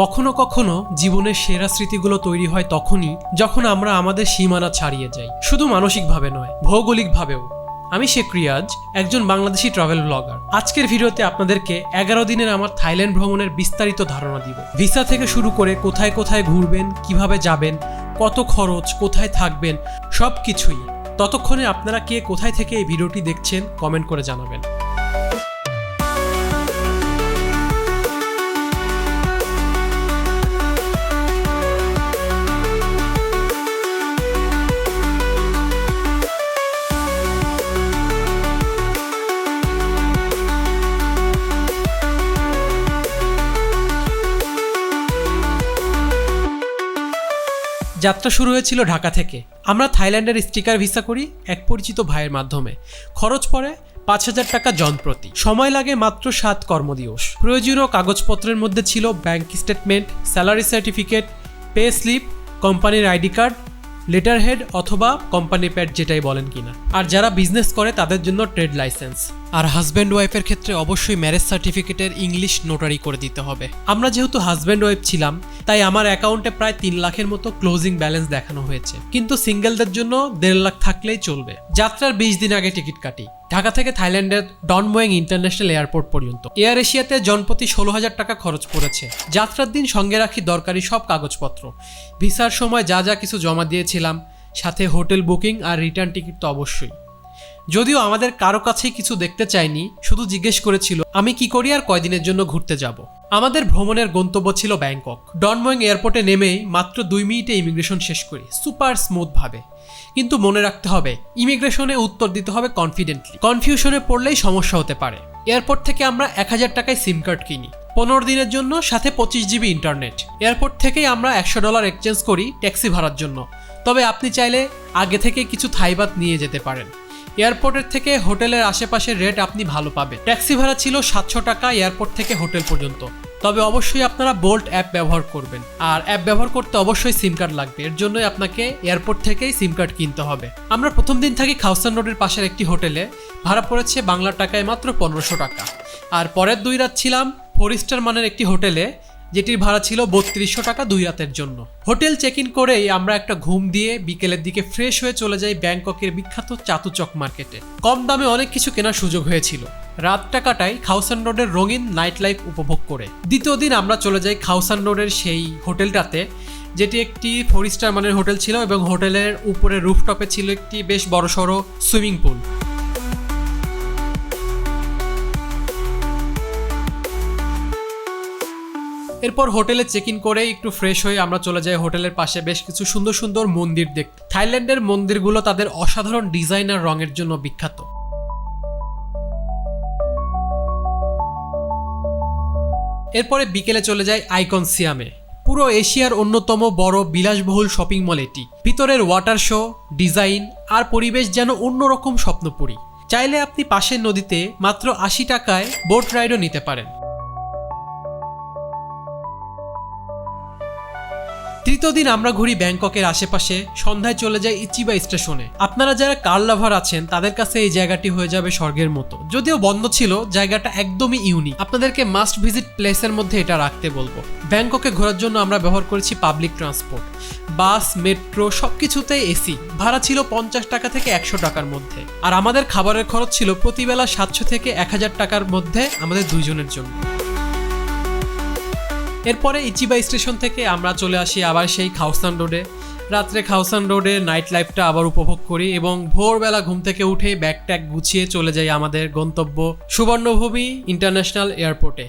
কখনো কখনো জীবনের সেরা স্মৃতিগুলো তৈরি হয় তখনই যখন আমরা আমাদের সীমানা ছাড়িয়ে যাই। শুধু মানসিকভাবে নয়, ভৌগোলিকভাবেও। আমি শেখ রিয়াজ, একজন বাংলাদেশি ট্রাভেল ব্লগার আজকের ভিডিওতে আপনাদেরকে এগারো দিনের আমার থাইল্যান্ড ভ্রমণের বিস্তারিত ধারণা দিব। ভিসা থেকে শুরু করে কোথায় কোথায় ঘুরবেন, কীভাবে যাবেন, কত খরচ, কোথায় থাকবেন সব কিছুই ততক্ষণে আপনারা কে কোথায় থেকে এই ভিডিওটি দেখছেন কমেন্ট করে জানাবেন। যাত্রা শুরু হয়েছিল ঢাকা থেকে। আমরা থাইল্যান্ডের স্টিকার ভিসা করি এক পরিচিত ভাইয়ের মাধ্যমে। খরচ পড়ে পাঁচ হাজার টাকা জনপ্রতি সময় লাগে মাত্র সাত কর্মদিবস। প্রয়োজনীয় কাগজপত্রের মধ্যে ছিল bank statement, salary certificate, pay slip, কোম্পানির আইডি কার্ড লেটার হেড অথবা কোম্পানি প্যাড যেটাই বলেন কিনা। আর যারা বিজনেস করে তাদের জন্য ট্রেড লাইসেন্স। আর হাজব্যান্ড ওয়াইফের ক্ষেত্রে অবশ্যই ম্যারেজ সার্টিফিকেটের ইংলিশ নোটারি করে দিতে হবে। আমরা যেহেতু হাজব্যান্ড ওয়াইফ ছিলাম, তাই আমার অ্যাকাউন্টে প্রায় তিন লাখের মতো ক্লোজিং ব্যালেন্স দেখানো হয়েছে। কিন্তু সিঙ্গেলদের জন্য দেড় লাখ থাকলেই চলবে। যাত্রার বিশ দিন আগে টিকিট কাটি। ঢাকা থেকে থাইল্যান্ডের ডনমোয়েং ইন্টারন্যাশনাল এয়ারপোর্ট পর্যন্ত। এয়ার এশিয়াতে জনপ্রতি ষোলো হাজার টাকা খরচ পড়েছে। যাত্রার দিন সঙ্গে রাখি দরকারি সব কাগজপত্র। ভিসার সময় যা যা কিছু জমা দিয়েছিলাম, সাথে হোটেল বুকিং আর রিটার্ন টিকিট তো অবশ্যই। যদিও আমাদের কারও কাছেই কিছু দেখতে চাইনি, শুধু জিজ্ঞেস করেছিল, আমি কি করি আর কয়দিনের জন্য ঘুরতে যাব? আমাদের ভ্রমণের গন্তব্য ছিল ব্যাংকক। ডনমোয়েং এয়ারপোর্টে নেমেই মাত্র দুই মিনিটে ইমিগ্রেশন শেষ করি, সুপার স্মুথ ভাবে কিন্তু মনে রাখতে হবে, ইমিগ্রেশনে উত্তর দিতে হবে কনফিডেন্টলি। কনফিউশনে পড়লেই সমস্যা হতে পারে। এয়ারপোর্ট থেকে আমরা এক হাজার টাকায় সিম কার্ড কিনি। পনেরো দিনের জন্য, সাথে পঁচিশ জিবি ইন্টারনেট। এয়ারপোর্ট থেকেই আমরা একশো ডলার এক্সচেঞ্জ করি ট্যাক্সি ভাড়ার জন্য। তবে আপনি চাইলে আগে থেকে কিছু থাইবাত নিয়ে যেতে পারেন। এয়ারপোর্টের থেকে হোটেলের আশেপাশের রেট আপনি ভালো পাবেন। ট্যাক্সি ভাড়া ছিল সাতশো টাকা এয়ারপোর্ট থেকে হোটেল পর্যন্ত। তবে অবশ্যই আপনারা বোল্ট অ্যাপ ব্যবহার করবেন। আর অ্যাপ ব্যবহার করতে অবশ্যই সিম কার্ড লাগবে। এর জন্যই আপনাকে এয়ারপোর্ট থেকেই সিম কার্ড কিনতে হবে। আমরা প্রথম দিন থাকি খাউসান রোডের পাশের একটি হোটেলে। ভাড়া পড়েছে বাংলা টাকায় মাত্র পনেরোশো টাকা। আর পরের দুই রাত ছিলাম ফোর স্টার মানের একটি হোটেলে। যেটির ভাড়া ছিল বত্রিশশো টাকা দুই রাতের জন্য। হোটেল চেক ইন করেই আমরা একটা ঘুম দিয়ে বিকেলের দিকে ফ্রেশ হয়ে চলে যাই ব্যাংককের বিখ্যাত চাতুচক মার্কেটে। কম দামে অনেক কিছু কেনার সুযোগ হয়েছিল। রাতটা কাটাই খাউসান রোডের রঙিন নাইট লাইফ উপভোগ করে। দ্বিতীয় দিন আমরা চলে যাই খাউসান রোডের সেই হোটেলটাতে, যেটি একটি ফোর স্টার মানের হোটেল ছিল এবং হোটেলের উপরে রুফটপে ছিল একটি বেশ বড়সড় সুইমিং পুল। এরপর হোটেলে চেক ইন করে একটু ফ্রেশ হয়ে আমরা চলে যাই হোটেলের পাশে বেশ কিছু সুন্দর সুন্দর মন্দির দেখতে। থাইল্যান্ডের মন্দিরগুলো তাদের অসাধারণ ডিজাইন আর রঙের জন্য বিখ্যাত। এরপরে বিকেলে চলে যায় আইকন সিয়ামে। পুরো এশিয়ার অন্যতম বড় বিলাসবহুল শপিং মল এটি। ভিতরের ওয়াটার শো ডিজাইন আর পরিবেশ যেন অন্যরকম স্বপ্নপুরী। চাইলে আপনি পাশের নদীতে মাত্র আশি টাকায় বোট রাইডও নিতে পারেন। তৃতীয় দিন আমরা ঘুরি ব্যাংককের আশেপাশে, সন্ধ্যায় চলে যাই ইচিবা স্টেশনে। আপনারা যারা কার লাভার আছেন, তাদের কাছে এই জায়গাটি হয়ে যাবে স্বর্গের মতো। যদিও বন্ধ ছিল, জায়গাটা একদমই ইউনিক আপনাদেরকে মাস্ট ভিজিট প্লেসের মধ্যে এটা রাখতে বলব। ব্যাংককে ঘোরার জন্য আমরা ব্যবহার করেছি পাবলিক ট্রান্সপোর্ট বাস মেট্রো সবকিছুতেই এসি ভাড়া ছিল পঞ্চাশ টাকা থেকে একশো টাকার মধ্যে। আর আমাদের খাবারের খরচ ছিল প্রতিবেলা সাতশো থেকে এক হাজার টাকার মধ্যে আমাদের দুইজনের জন্য। এরপরে ইচিবা স্টেশন থেকে আমরা চলে আসি আবার সেই খাওসান রোডে। রাত্রে খাওসান রোডে নাইট লাইফটা আবার উপভোগ করি এবং ভোরবেলা ঘুম থেকে উঠে ব্যাগ ট্যাগ গুছিয়ে চলে যাই আমাদের গন্তব্য সুবর্ণভূমি ইন্টারন্যাশনাল এয়ারপোর্টে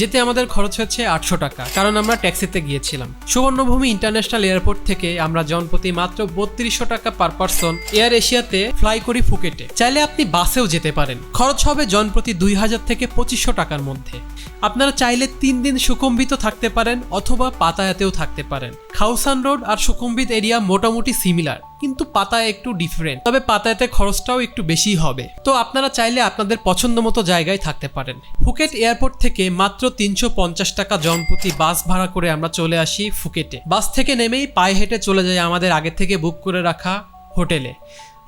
যেতে আমাদের খরচ হচ্ছে আটশো টাকা, কারণ আমরা ট্যাক্সিতে গিয়েছিলাম। সুবর্ণভূমি ইন্টারন্যাশনাল এয়ারপোর্ট থেকে আমরা জনপ্রতি মাত্র বত্রিশশো টাকা পার পার্সন এয়ার এশিয়াতে ফ্লাই করি ফুকেটে। চাইলে আপনি বাসেও যেতে পারেন। খরচ হবে জনপ্রতি দুই হাজার থেকে পঁচিশশো টাকার মধ্যে। আপনারা চাইলে তিন দিন সুকম্বিত থাকতে পারেন অথবা পাতায়াতেও থাকতে পারেন। খাউসান রোড আর সুকুম্বিত এরিয়া মোটামুটি সিমিলার কিন্তু পাতায় একটু ডিফারেন্ট তবে পাতায়াতে খরচটাও একটু বেশি হবে। তো আপনারা চাইলে আপনাদের পছন্দ মতো জায়গায় থাকতে পারেন। ফুকেট এয়ারপোর্ট থেকে মাত্র তিনশো পঞ্চাশ টাকা জনপ্রতি বাস ভাড়া করে আমরা চলে আসি ফুকেটে। বাস থেকে নেমেই পায়ে হেঁটে চলে যাই আমাদের আগে থেকে বুক করে রাখা হোটেলে।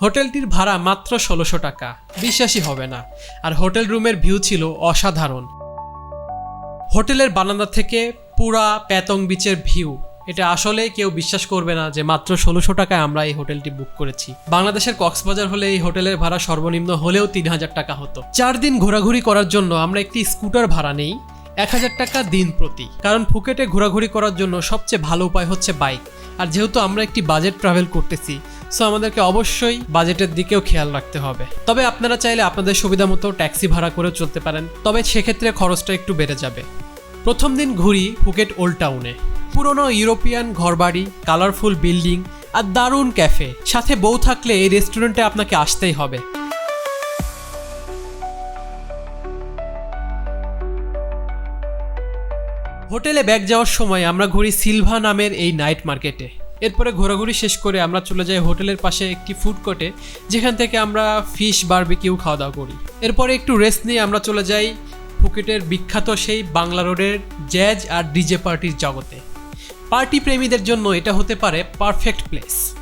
হোটেলটির ভাড়া মাত্র ষোলোশো টাকা। বিশ্বাসই হবে না। আর হোটেল রুমের ভিউ ছিল অসাধারণ। হোটেলের বারান্দা থেকে পুরা প্যাতং বিচের ভিউ। এটা আসলে কেউ বিশ্বাস করবে না যে মাত্র ষোলোশো টাকায় আমরা এই হোটেলটি বুক করেছি। বাংলাদেশের কক্সবাজার হলে এই হোটেলের ভাড়া সর্বনিম্ন হলেও তিন হাজার টাকা হতো। চার দিন ঘোরাঘুরি করার জন্য আমরা একটি স্কুটার ভাড়া নেই, এক হাজার টাকা দিন প্রতি। কারণ ফুকেটে ঘোরাঘুরি করার জন্য সবচেয়ে ভালো উপায় হচ্ছে বাইক। আর যেহেতু আমরা একটি বাজেট ট্রাভেল করতেছি সো আমাদেরকে অবশ্যই বাজেটের দিকেও খেয়াল রাখতে হবে। তবে আপনারা চাইলে আপনাদের সুবিধা মতো ট্যাক্সি ভাড়া করে চলতে পারেন, তবে সেক্ষেত্রে খরচটা একটু বেড়ে যাবে। প্রথম দিন ঘুরি ফুকেট ওল্ড টাউনে। পুরনো ইউরোপিয়ান ঘরবাড়ি, কালারফুল বিল্ডিং আর দারুণ ক্যাফে। সাথে বউ থাকলে এই রেস্টুরেন্টে আপনাকে আসতেই হবে। হোটেলে ব্যাগ যাওয়ার সময় আমরা ঘুরি সিলভা নামের এই নাইট মার্কেটে। এরপরে ঘোরাঘুরি শেষ করে আমরা চলে যাই হোটেলের পাশে একটি ফুড কোর্টে, যেখান থেকে আমরা ফিশ, বারবিকিউ খাওয়া দাওয়া করি। এরপরে একটু রেস্ট নিয়ে আমরা চলে যাই ফুকেটের বিখ্যাত সেই বাংলা রোডের জ্যাজ আর ডিজে পার্টির জগতে। পার্টি প্রেমীদের জন্য এটা হতে পারে পারফেক্ট প্লেস।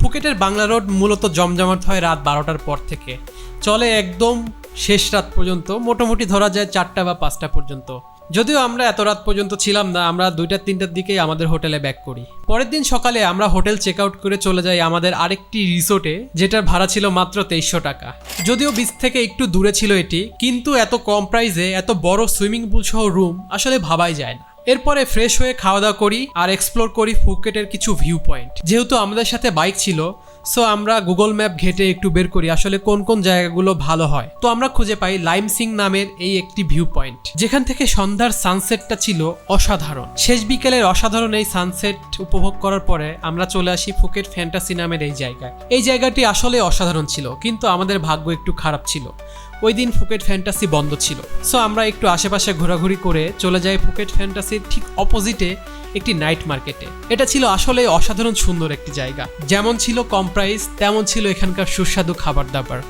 ফুকেটের বাংলা রোড মূলত জমজমাট হয় রাত বারোটার পর থেকে। চলে একদম শেষ রাত পর্যন্ত, মোটামুটি ধরা যায় চারটা বা পাঁচটা পর্যন্ত। যদিও আমরা এত রাত পর্যন্ত ছিলাম না, আমরা দুইটা, তিনটার দিকেই আমাদের হোটেলে ব্যাক করি। পরের দিন সকালে আমরা হোটেল চেক আউট করে চলে যাই আমাদের আরেকটি রিসোর্টে যেটার ভাড়া ছিল মাত্র তেইশশো টাকা। যদিও বিচ থেকে একটু দূরে ছিল এটি, কিন্তু এত কম প্রাইসে এত বড় সুইমিং পুল সহ রুম আসলে ভাবাই যায় না। এরপরে ফ্রেশ হয়ে খাওয়া দাওয়া করি আর এক্সপ্লোর করি ফুকেটের কিছু ভিউ পয়েন্ট যেহেতু আমাদের সাথে বাইক ছিল সো আমরা গুগল ম্যাপ ঘেটে একটু বের করি আসলে কোন কোন জায়গাগুলো ভালো হয়। তো আমরা খুঁজে পাই লাইম সিং নামের এই একটি ভিউ পয়েন্ট যেখান থেকে সন্ধ্যার সানসেটটা ছিল অসাধারণ। শেষ বিকেলের অসাধারণ এই সানসেট উপভোগ করার পরে আমরা চলে আসি ফুকেট ফ্যান্টাসি নামের এই জায়গায়। এই জায়গাটি আসলে অসাধারণ ছিল, কিন্তু আমাদের ভাগ্য একটু খারাপ ছিল। ওই দিন ফুকেট ফ্যান্টাসি বন্ধ ছিল। সো আমরা একটু আশেপাশে ঘোরাঘুরি করে চলে যাই ফুকেট ফ্যান্টাসির ঠিক অপোজিটে একটি নাইট মার্কেটে এটা ছিল আসলে অসাধারণ সুন্দর একটি জায়গা। যেমন ছিল কম প্রাইস তেমন ছিল এখানকার সুস্বাদু খাবার দাবার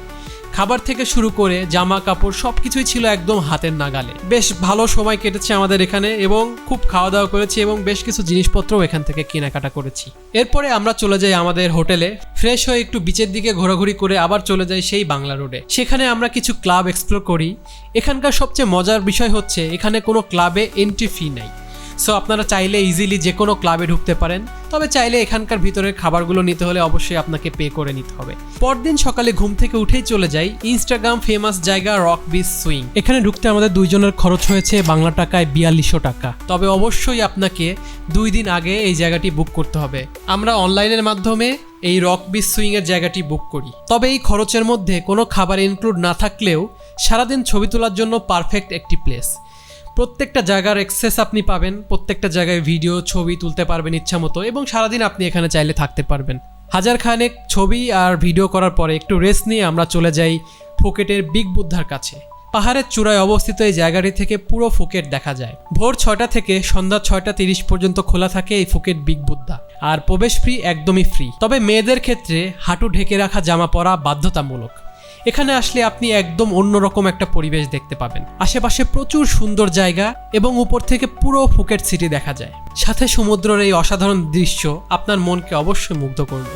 খাবার থেকে শুরু করে জামা কাপড় সব কিছুই ছিল একদম হাতের নাগালে। বেশ ভালো সময় কেটেছে আমাদের এখানে এবং খুব খাওয়া দাওয়া করেছি এবং বেশ কিছু জিনিসপত্রও এখান থেকে কেনাকাটা করেছি। এরপরে আমরা চলে যাই আমাদের হোটেলে, ফ্রেশ হয়ে একটু বিচের দিকে ঘোরাঘুরি করে আবার চলে যাই সেই বাংলা রোডে। সেখানে আমরা কিছু ক্লাব এক্সপ্লোর করি। এখানকার সবচেয়ে মজার বিষয় হচ্ছে, এখানে কোনো ক্লাবে এন্ট্রি ফি নাই। সো আপনারা চাইলে ইজিলি যে কোনো ক্লাবে ঢুকতে পারেন। তবে চাইলে এখানকার ভিতরের খাবারগুলো নিতে হলে অবশ্যই আপনাকে পে করে নিতে হবে। পরদিন সকালে ঘুম থেকে উঠেই চলে যাই ইনস্টাগ্রাম ফেমাস জায়গা রক বিচ সুইং এখানে ঢুকতে আমাদের দুইজনের খরচ হয়েছে বাংলা টাকায় বিয়াল্লিশশো টাকা। তবে অবশ্যই আপনাকে দুই দিন আগে এই জায়গাটি বুক করতে হবে। আমরা অনলাইনের মাধ্যমে এই রক বিচ সুইং এর জায়গাটি বুক করি। তবে এই খরচের মধ্যে কোনো খাবার ইনক্লুড না থাকলেও সারাদিন ছবি তোলার জন্য পারফেক্ট একটি প্লেস প্রত্যেকটা জায়গার এক্সেস আপনি পাবেন, প্রত্যেকটা জায়গায় ভিডিও ছবি তুলতে পারবেন ইচ্ছা মতো এবং সারাদিন আপনি এখানে চাইলে থাকতে পারবেন। হাজার খানেক ছবি আর ভিডিও করার পরে একটু রেস্ট নিয়ে আমরা চলে যাই ফুকেটের বিগ বুদ্ধার কাছে। পাহাড়ের চূড়ায় অবস্থিত এই জায়গাটি থেকে পুরো ফুকেট দেখা যায়। ভোর ছয়টা থেকে সন্ধ্যা ছয়টা তিরিশ পর্যন্ত খোলা থাকে এই ফুকেট বিগ বুদ্ধা আর প্রবেশ ফ্রি একদমই ফ্রি তবে মেয়েদের ক্ষেত্রে হাঁটু ঢেকে রাখা জামা পরা বাধ্যতামূলক। এখানে আসলে আপনি একদম অন্যরকম একটা পরিবেশ দেখতে পাবেন। আশেপাশে প্রচুর সুন্দর জায়গা এবং উপর থেকে পুরো ফুকেট সিটি দেখা যায়। সাথে সমুদ্রের এই অসাধারণ দৃশ্য আপনার মনকে অবশ্যই মুগ্ধ করবে।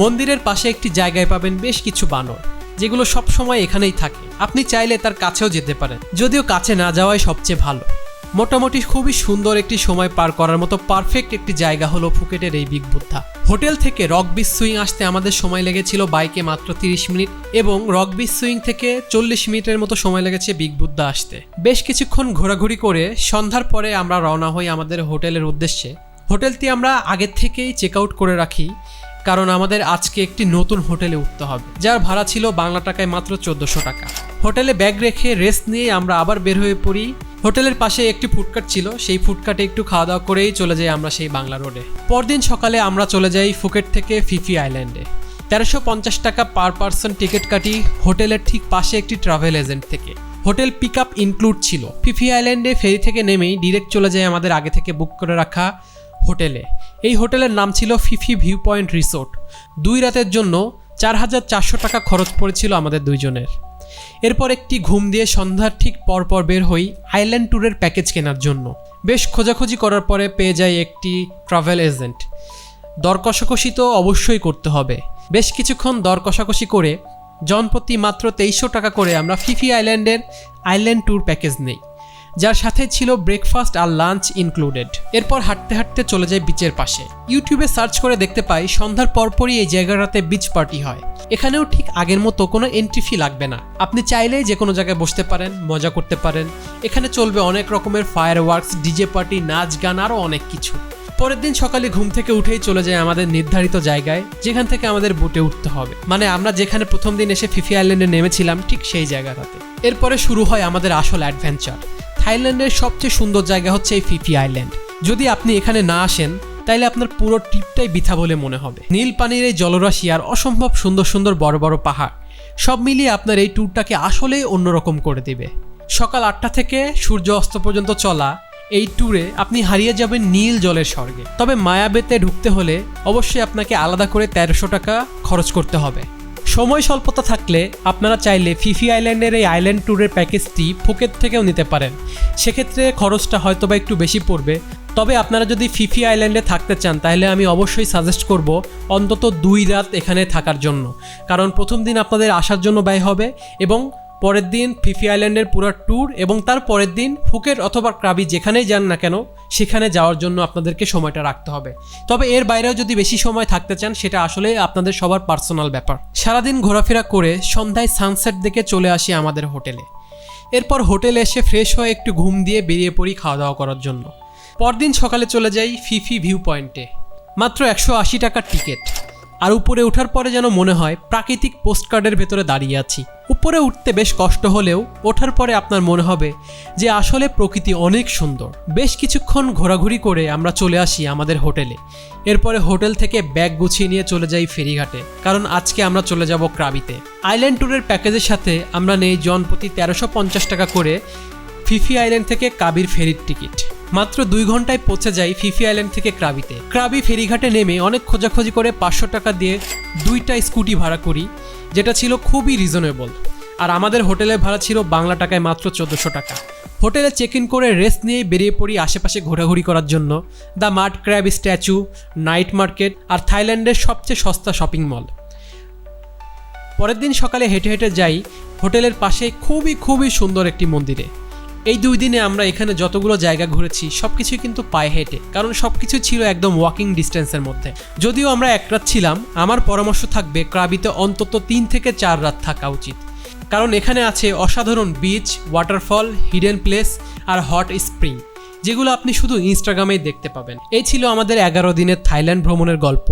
মন্দিরের পাশে একটি জায়গায় পাবেন বেশ কিছু বানর, যেগুলো সবসময় এখানেই থাকে। আপনি চাইলে তার কাছেও যেতে পারেন, যদিও কাছে না যাওয়াই সবচেয়ে ভালো। মোটামুটি খুবই সুন্দর একটি সময় পার করার মতো পারফেক্ট একটি জায়গা হলো ফুকেটের এই বিগ বুদ্ধা। হোটেল থেকে রক বিচ সুইং আসতে আমাদের সময় লেগেছিল বাইকে মাত্র 30 মিনিট এবং রক বিচ সুইং থেকে চল্লিশ মিনিটের মতো সময় লেগেছে বিগ বুদ্ধা আসতে। বেশ কিছুক্ষণ ঘোরাঘুরি করে সন্ধ্যার পরে আমরা রওনা হই আমাদের হোটেলের উদ্দেশ্যে। হোটেলটি আমরা আগের থেকেই চেক আউট করে রাখি, কারণ আমাদের আজকে একটি নতুন হোটেলে উঠতে হবে, যার ভাড়া ছিল বাংলা টাকায় মাত্র চোদ্দোশো টাকা। হোটেলে ব্যাগ রেখে রেস্ট নিয়ে আমরা আবার বের হয়ে পড়ি হোটেলের পাশে একটি ফুডকার্ট ছিল। সেই ফুডকার্টে একটু খাওয়া দাওয়া করেই চলে যাই আমরা সেই বাংলা রোডে পরদিন সকালে আমরা চলে যাই ফুকেট থেকে ফিফি আইল্যান্ডে তেরোশো পঞ্চাশ টাকা পার পার্সন টিকিট কাটি হোটেলের ঠিক পাশে একটি ট্রাভেল এজেন্ট থেকে। হোটেল পিক আপ ইনক্লুড ছিল। ফিফি আইল্যান্ডে ফেরি থেকে নেমেই ডিরেক্ট চলে যায় আমাদের আগে থেকে বুক করে রাখা হোটেলে। এই হোটেলের নাম ছিল ফিফি ভিউ পয়েন্ট রিসোর্ট দুই রাতের জন্য চার হাজার চারশো টাকা খরচ পড়েছিল আমাদের দুইজনের। এরপর একটি ঘুম দিয়ে সন্ধ্যার ঠিক পরপর বের হই আইল্যান্ড ট্যুরের প্যাকেজ কেনার জন্য। বেশ খোঁজাখুঁজি করার পরে পেয়ে যাই একটি ট্রাভেল এজেন্ট। দর কষাকষি তো অবশ্যই করতে হবে। বেশ কিছুক্ষণ দর কষাকষি করে জনপ্রতি মাত্র তেইশশো টাকা করে আমরা ফিফি আইল্যান্ডের আইল্যান্ড ট্যুর প্যাকেজ নেই, যার সাথে ছিল ব্রেকফাস্ট আর লাঞ্চ ইনক্লুডেড। এরপর হাঁটতে হাঁটতে চলে যায় বিচের পাশে। ইউটিউবে সার্চ করে দেখতে পাই সন্ধ্যার পরপরই এই জায়গাটাতে বিচ পার্টি হয়। এখানেও ঠিক আগের মতো কোনো এন্ট্রি ফি লাগবে না। আপনি চাইলেই যে কোনো জায়গায় বসতে পারেন, মজা করতে পারেন। এখানে চলবে অনেক রকমের ফায়ার ওয়ার্কস ডিজে পার্টি নাচ গান আরও অনেক কিছু। পরের দিন সকালে ঘুম থেকে উঠেই চলে যায় আমাদের নির্ধারিত জায়গায়, যেখান থেকে আমাদের বোটে উঠতে হবে। মানে আমরা যেখানে প্রথম দিন এসে ফিফি আইল্যান্ডে নেমেছিলাম, ঠিক সেই জায়গাটাতে। এরপরে শুরু হয় আমাদের আসল অ্যাডভেঞ্চার থাইল্যান্ডের সবচেয়ে সুন্দর জায়গা হচ্ছে এই ফিফি আইল্যান্ড যদি আপনি এখানে না আসেন তাইলে আপনার পুরো ট্রিপটাই বৃথা বলে মনে হবে। নীল পানির এই জলরাশি আর অসম্ভব সুন্দর সুন্দর বড় বড় পাহাড়, সব মিলিয়ে আপনার এই ট্যুরটাকে আসলেই অন্যরকম করে দেবে। সকাল আটটা থেকে সূর্য অস্ত পর্যন্ত চলা এই ট্যুরে আপনি হারিয়ে যাবেন নীল জলের স্বর্গে। তবে মায়াবেতে ঢুকতে হলে অবশ্যই আপনাকে আলাদা করে তেরোশো টাকা খরচ করতে হবে। সময় স্বল্পতা থাকলে আপনারা চাইলে ফিফি আইল্যান্ডের এই আইল্যান্ড ট্যুরের প্যাকেজটি ফুকেট থেকেও নিতে পারেন। সেক্ষেত্রে খরচটা হয়তো বা একটু বেশি পড়বে তবে আপনারা যদি ফিফি আইল্যান্ডে থাকতে চান, তাহলে আমি অবশ্যই সাজেস্ট করব অন্তত দুই রাত এখানে থাকার জন্য। কারণ প্রথম দিন আপনাদের আসার জন্য ব্যয় হবে এবং পরের দিন ফিফি আইল্যান্ডের পুরো ট্যুর এবং তার পরের দিন ফুকেট অথবা ক্রাবি যেখানেই যান না কেন, সেখানে যাওয়ার জন্য আপনাদেরকে সময়টা রাখতে হবে। তবে এর বাইরেও যদি বেশি সময় থাকতে চান, সেটা আসলে আপনাদের সবার পার্সোনাল ব্যাপার। সারাদিন ঘোরাফেরা করে সন্ধ্যায় সানসেট দেখে চলে আসি আমাদের হোটেলে। এরপর হোটেলে এসে ফ্রেশ হয়ে একটু ঘুম দিয়ে বেরিয়ে পড়ি খাওয়া দাওয়া করার জন্য। পরদিন সকালে চলে যাই ফিফি ভিউ পয়েন্টে মাত্র একশো আশি টাকার টিকিট। আর উপরে ওঠার পরে যেন মনে হয় প্রাকৃতিক পোস্টকার্ডের ভেতরে দাঁড়িয়ে আছি। উপরে উঠতে বেশ কষ্ট হলেও ওঠার পরে আপনার মনে হবে যে আসলে প্রকৃতি অনেক সুন্দর। বেশ কিছুক্ষণ ঘোরাঘুরি করে আমরা চলে আসি আমাদের হোটেলে। এরপরে হোটেল থেকে ব্যাগ গুছিয়ে নিয়ে চলে যাই ফেরিঘাটে, কারণ আজকে আমরা চলে যাব ক্রাবিতে। আইল্যান্ড ট্যুরের প্যাকেজের সাথে আমরা নেই জনপ্রতি তেরোশো পঞ্চাশ টাকা করে ফিফি আইল্যান্ড থেকে কাবির ফেরির টিকিট। মাত্র দুই ঘন্টায় পৌঁছে যাই ফিফি আইল্যান্ড থেকে ক্রাবিতে। ক্রাবি ফেরিঘাটে নেমে অনেক খোঁজাখুঁজি করে পাঁচশো টাকা দিয়ে দুইটা স্কুটি ভাড়া করি, যেটা ছিল খুবই রিজনেবল আর আমাদের হোটেলের ভাড়া ছিল বাংলা টাকায় মাত্র চোদ্দোশো টাকা। হোটেলে চেক ইন করে রেস্ট নিয়ে বেরিয়ে পড়ি আশেপাশে ঘোরাঘুরি করার জন্য। The mud crab statue, night market আর থাইল্যান্ডের সবচেয়ে সস্তা শপিং মল। পরের দিন সকালে হেঁটে হেঁটে যাই হোটেলের পাশে খুবই খুবই সুন্দর একটি মন্দিরে। এই দুই দিনে আমরা এখানে যতগুলো জায়গা ঘুরেছি, সবকিছুই কিন্তু পায়ে হেঁটে, কারণ সব সবকিছু ছিল একদম ওয়াকিং ডিস্টেন্সের মধ্যে। যদিও আমরা এক রাত ছিলাম, আমার পরামর্শ থাকবে ক্রাবিতে অন্তত তিন থেকে চার রাত থাকা উচিত। কারণ এখানে আছে অসাধারণ বিচ ওয়াটারফল হিডেন প্লেস আর হট স্প্রিং যেগুলো আপনি শুধু ইনস্টাগ্রামেই দেখতে পাবেন। এই ছিল আমাদের এগারো দিনের থাইল্যান্ড ভ্রমণের গল্প।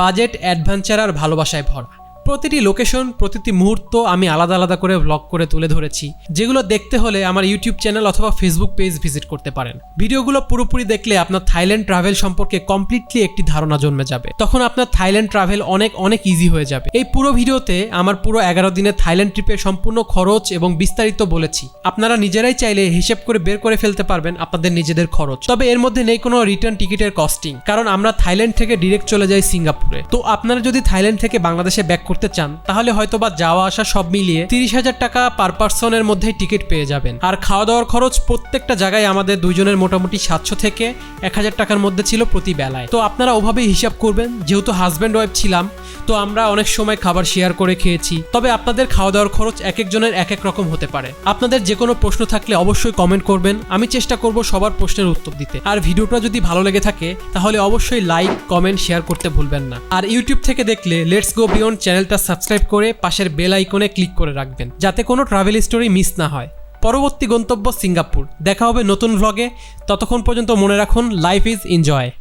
বাজেট অ্যাডভেঞ্চার আর ভালোবাসায় ভরা। প্রতিটি লোকেশন প্রতিটি মুহূর্ত আমি আলাদা আলাদা করে ব্লগ করে তুলে ধরেছি, যেগুলো দেখতে হলে আমার ইউটিউব চ্যানেল অথবা ফেসবুক পেজ ভিজিট করতে পারেন। ভিডিওগুলো পুরোপুরি দেখলে আপনার থাইল্যান্ড ট্রাভেল সম্পর্কে কমপ্লিটলি একটি ধারণা জন্মে যাবে। তখন আপনার থাইল্যান্ড ট্রাভেল অনেক অনেক ইজি হয়ে যাবে। এই পুরো ভিডিওতে আমার পুরো এগারো দিনের থাইল্যান্ড ট্রিপের সম্পূর্ণ খরচ এবং বিস্তারিত বলেছি। আপনারা নিজেরাই চাইলে হিসেব করে বের করে ফেলতে পারবেন আপনাদের নিজেদের খরচ। তবে এর মধ্যে নেই কোনো রিটার্ন টিকিটের কস্টিং কারণ আমরা থাইল্যান্ড থেকে ডিরেক্ট চলে যাই সিঙ্গাপুরে। তো আপনারা যদি থাইল্যান্ড থেকে বাংলাদেশে ব্যাক করতে চান, তাহলে হয়তো বা যাওয়া আসা সব মিলিয়ে তিরিশ হাজার টাকা পার পার্সনের মধ্যে টিকিট পেয়ে যাবেন। আর খাওয়া দাওয়ার খরচ প্রত্যেকটা জায়গায় আমাদের দুইজনের মোটামুটি সাতশো থেকে এক হাজার টাকার মধ্যে ছিল প্রতি বেলায়। তো আপনারা ওভাবেই হিসাব করবেন, যেহেতু হাজব্যান্ড ওয়াইফ ছিলাম, তো আমরা অনেক সময় খাবার শেয়ার করে খেয়েছি। তবে আপনাদের খাওয়া দাওয়ার খরচ এক একজনের এক এক রকম হতে পারে। আপনাদের যে কোনো প্রশ্ন থাকলে অবশ্যই কমেন্ট করবেন, আমি চেষ্টা করব সবার প্রশ্নের উত্তর দিতে। আর ভিডিওটা যদি ভালো লেগে থাকে, তাহলে অবশ্যই লাইক কমেন্ট শেয়ার করতে ভুলবেন না। আর ইউটিউব থেকে দেখলে লেটস গো বিয়ন্ড চ্যানেলটা সাবস্ক্রাইব করে পাশের বেল আইকনে ক্লিক করে রাখবেন, যাতে কোনো ট্রাভেল স্টোরি মিস না হয়। পরবর্তী গন্তব্য সিঙ্গাপুর। দেখা হবে নতুন ভ্লগে ততক্ষণ পর্যন্ত মনে রাখুন লাইফ ইজ এনজয়